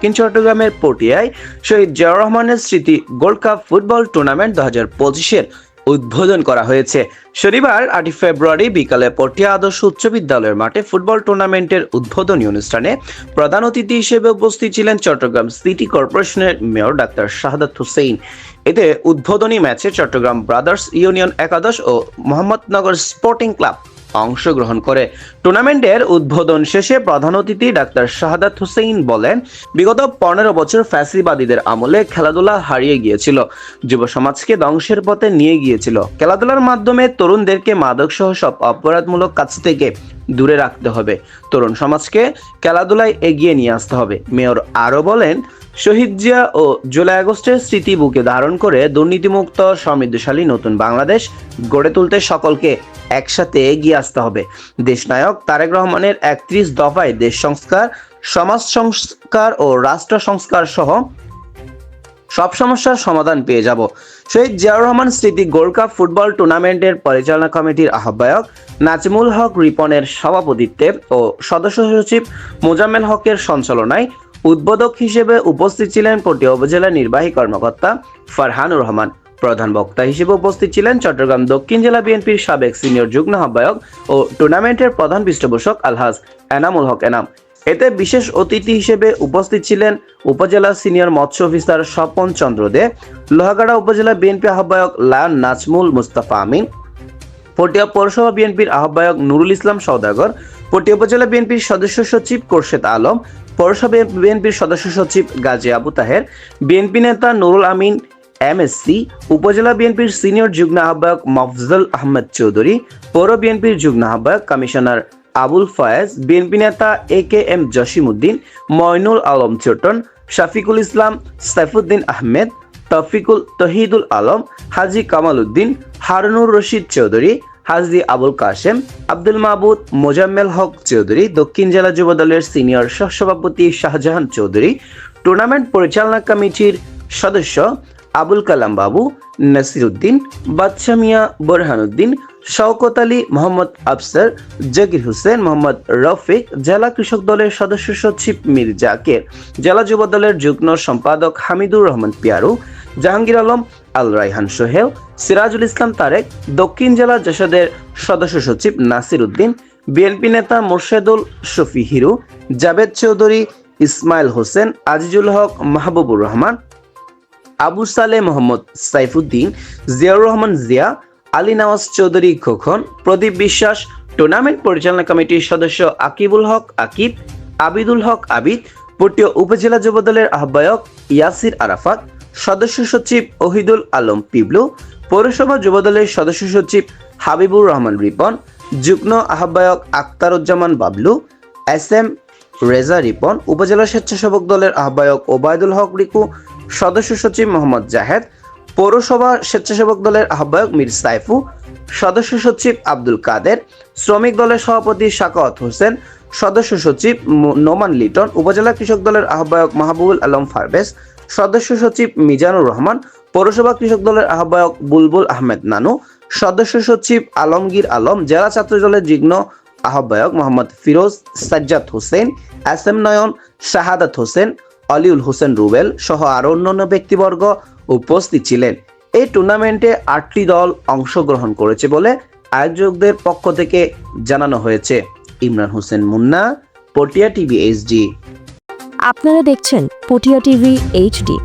দক্ষিণ চট্টগ্রামের পটিয়ায় শহীদ জিয়াউর রহমানের স্মৃতি গোল্ড কাপ ফুটবল টুর্নামেন্ট দু হাজার পঁচিশের উদ্বোধন করা হয়েছে। শনিবার আটই ফেব্রুয়ারি বিকালে পটিয়া আদর্শ উচ্চ বিদ্যালয়ের মাঠে ফুটবল টুর্নামেন্টের উদ্বোধনী অনুষ্ঠানে প্রধান অতিথি হিসেবে উপস্থিত ছিলেন চট্টগ্রাম সিটি কর্পোরেশনের মেয়র ডাক্তার শাহাদাত হুসেইন। এতে উদ্বোধনী ম্যাচে চট্টগ্রাম ব্রাদার্স ইউনিয়ন একাদশ ও মোহাম্মদনগর স্পোর্টিং ক্লাব অংশগ্রহণ করে। টুর্নামেন্টের উদ্বোধন শেষে প্রধান অতিথি ডাক্তার শাহাদাত হুসেইন বলেন, বিগত পনেরো বছর ফ্যাসিবাদীদের আমলে খেলাধুলা হারিয়ে গিয়েছিল। যুব সমাজকে ধ্বংসের পথে নিয়ে গিয়েছিল। খেলাধুলার মাধ্যমে তরুণদেরকে মাদক সহ সব অপরাধমূলক কাজ থেকে দূরে রাখতে হবে। তরুণ সমাজকে খেলাধুলায় এগিয়ে নিয়ে আসতে হবে। মেয়র আরও বলেন, শহীদ জিয়া ও জুলাই আগস্টের স্মৃতি বুকে ধারণ করে দুর্নীতিমুক্ত সমৃদ্ধশালী নতুন বাংলাদেশ গড়ে তুলতে সকলকে একসাথে এগিয়ে আসতে হবে। দেশনায়ক তারেক রহমানের একত্রিশ দফায় দেশ সংস্কার, সমাজ সংস্কার ও রাষ্ট্র সংস্কার সহ সব সমস্যার সমাধান পেয়ে যাব। শহীদ জিয়াউর রহমান স্মৃতি গোল্ড কাপ ফুটবল টুর্নামেন্টের পরিচালনা কমিটির আহ্বায়ক নাজিমুল হক রিপনের সভাপতিত্বে ও সদস্য সচিব মোজাম্মেল হকের সঞ্চালনায় উদ্বোধক হিসেবে উপস্থিত ছিলেন পটিয়া উপজেলা নির্বাহী কর্মকর্তা ফারহানুর রহমান। প্রধান বক্তা হিসেবে উপস্থিত ছিলেন চট্টগ্রাম দক্ষিণ জেলা বিএনপির সাবেক সিনিয়র যুগ্ম আহ্বায়ক ও টুর্নামেন্টের প্রধান পৃষ্ঠপোষক আলহাজ এনামুল হক এনাম। এতে বিশেষ অতিথি হিসেবে উপস্থিত ছিলেন উপজেলা সিনিয়র মৎস্য অফিসার স্বপন চন্দ্র দে, লোহাগাড়া উপজেলা বিএনপি আহ্বায়ক লায়ন নাজমুল মুস্তাফা আমিন, পটিয়া পৌরসভা বিএনপির আহ্বায়ক নুরুল ইসলাম সওদাগর, পটিয়া উপজেলা বিএনপির সদস্য সচিব কোরশেদ আলম, পৌরসভা বিএনপির সদস্য সচিব গাজী আবু তাহের, বিএনপি নেতা নুরুল আমিন এমএসসি, উপজেলা বিএনপির সিনিয়র যুগ্ম আহ্বায়ক মফজল আহমেদ চৌধুরী, পৌর বিএনপির যুগ্ম আহ্বায়ক কমিশনার আবুল ফয়েজ, বিএনপি নেতা A K M Jasimuddin Moynul Alam Chhoton Shafiqul Islam, Saifuddin Ahmed, Tofiqul Tohidul Alam, Haji Kamal Uddin Harunur Rashid Chowdhury, Haji Abul Kashem, Abdul Mahbud Mozammel Haque Chowdhury, দক্ষিণ জেলা যুব দলের সিনিয়র সহসভাপতি শাহজাহান চৌধুরী, টুর্নামেন্ট পরিচালনা কমিটির সদস্য আবুল কালাম বাবু নাসির উদ্দিন বাদশা মিয়া বোরহানুদ্দিন, শওকত আলী মোহাম্মদ আফসার, জাকির হোসেন মোহাম্মদ রফিক, জেলা কৃষক দলের সদস্য সচিব মীর জাকের, জেলা যুব দলের যুগ্ম সম্পাদক হামিদুর রহমান পিয়ারু, জাহাঙ্গীর আলম, আল রাইহান সোহেল, সিরাজুল ইসলাম তারেক, দক্ষিণ জেলা জাসাদের সদস্য সচিব নাসির উদ্দিন বিএনপি নেতা মোর্শেদুল শফি হিরু জাবেদ চৌধুরী, ইসমাইল হোসেন, আজিজুল হক মাহবুবুর রহমান আবু সালে মোহাম্মদ সাইফুদ্দিন, জিয়াউর রহমান জিয়া, আলী নওয়াজ চৌধুরী খোকন, প্রদীপ বিশ্বাস, টুর্নামেন্ট পরিচালনা কমিটির সদস্য আকিবুল হক আকিব, আবিদুল হক আবিদ পটিয়া উপজেলা যুবদলের আহ্বায়ক ইয়াসির আরাফাত, সদস্য সচিব ওহিদুল আলম পিবলু, পৌরসভা যুবদলের সদস্য সচিব হাবিবুর রহমান রিপন, যুগ্ম আহ্বায়ক আক্তারুজ্জামান বাবলু, এস এম রেজা রিপন, উপজেলা স্বেচ্ছাসেবক দলের আহ্বায়ক ওবায়দুল হক রিকু সদস্য সচিব মোহাম্মদ জাহেদ, পৌরসভা স্বেচ্ছাসেবক দলের আহ্বায়ক মীর সাইফু, সদস্য সচিব আব্দুল কাদের, শ্রমিক দলের সভাপতি শাকাওয়াত হোসেন, সদস্য সচিব নোমান লিটন, উপজেলা কৃষক দলের আহ্বায়ক মাহবুবুল আলম ফারবেজ, সদস্য সচিব মিজানুর রহমান, পৌরসভা কৃষক দলের আহ্বায়ক বুলবুল আহমেদ নানু, সদস্য সচিব আলমগীর আলম, জেলা ছাত্র দলের যুগ্ম আহ্বায়ক মোহাম্মদ ফিরোজ সাজ্জাদ হোসেন, এস এম নয়ন শাহাদাত হোসেন অলিউল হোসেন রুবেল সহ আরও অন্যান্য ব্যক্তিবর্গ উপস্থিত ছিলেন। এই টুর্নামেন্টে আটটি দল অংশগ্রহণ করেছে বলে আয়োজকদের পক্ষ থেকে জানানো হয়েছে। Imran Hossain Munna, Patiya TV HD. আপনারা দেখছেন পটিয়া টিভি এইচডি।